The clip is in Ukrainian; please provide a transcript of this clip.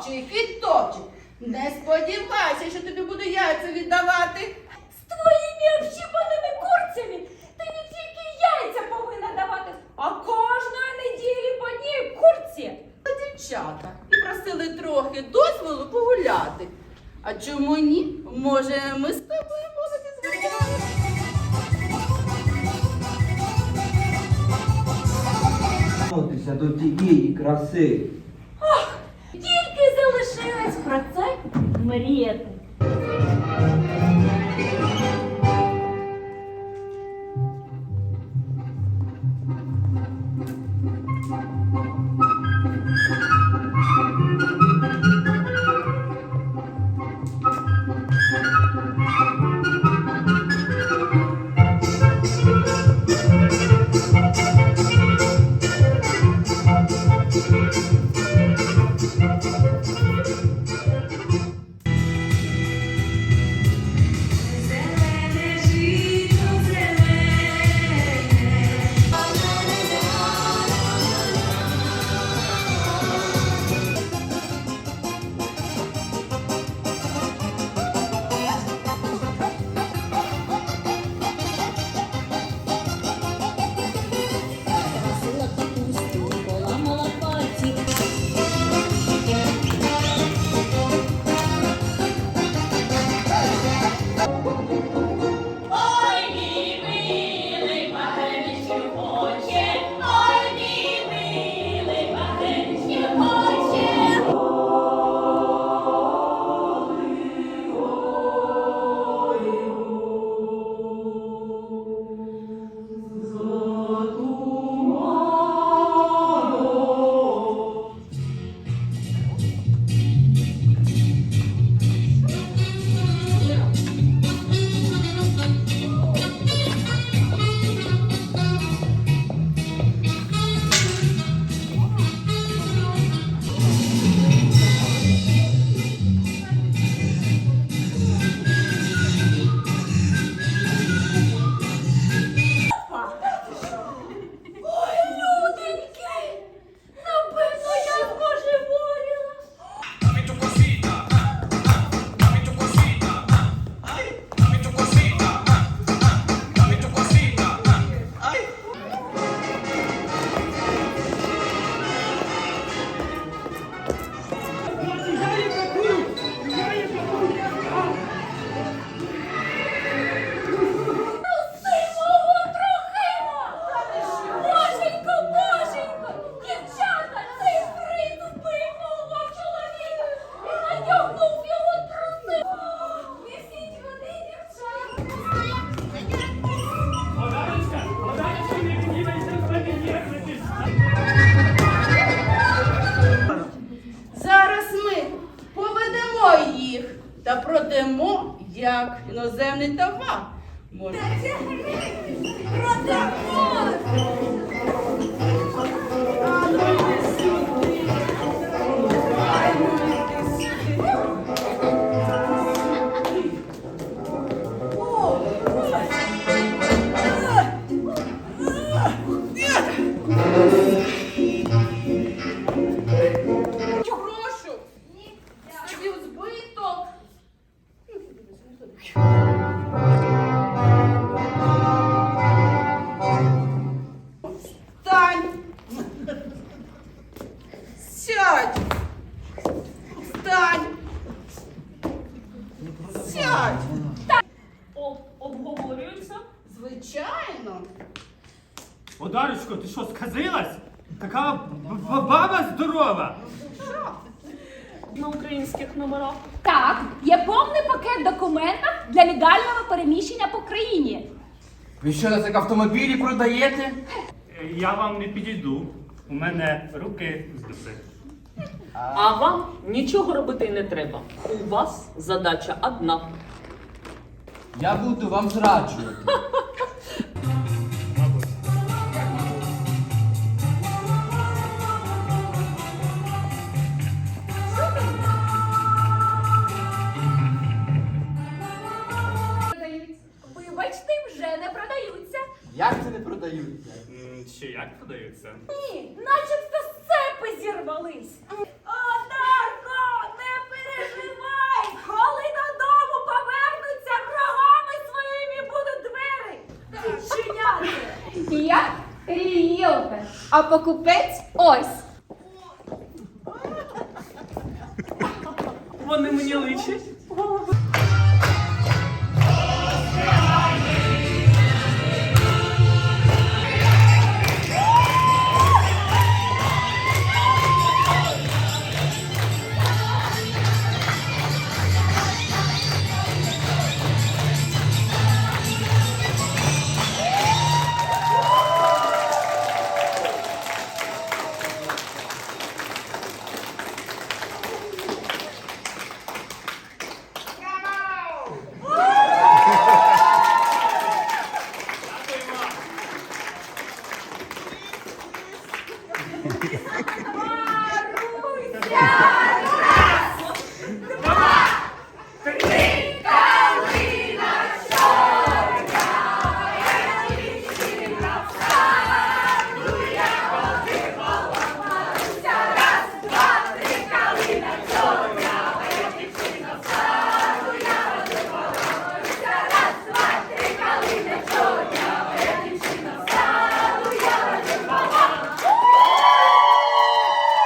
топче, хід топче. Не сподівайся, що тобі буду яйця віддавати. З твоїми общипаними курцями ти не тільки яйця повинна давати, а кожної неділі по одній курці. Та дівчата і просили трохи дозволу погуляти. А чому ні? Може, ми з тобою молоді згуляємо? До тієї краси. Про це. Як іноземний товар. Може, Прошу. Одарочко, ти що, сказилась? Така баба здорова! на українських номерах. Так, є повний пакет документів для легального переміщення по країні. Ви що на цих автомобілі продаєте? Е, Я вам не підійду. У мене руки з дуси. А вам нічого робити не треба. У вас задача одна. Я буду вам зраджувати. вже не продаються. Як це не продаються? М, Чи як продаються? Ні, начебто сцепи зірвались. О, Дарко, не переживай! Коли додому повернуться, врагами своїми будуть двері відчиняти. Я рієлтор, а покупець ось. Вони мені личать.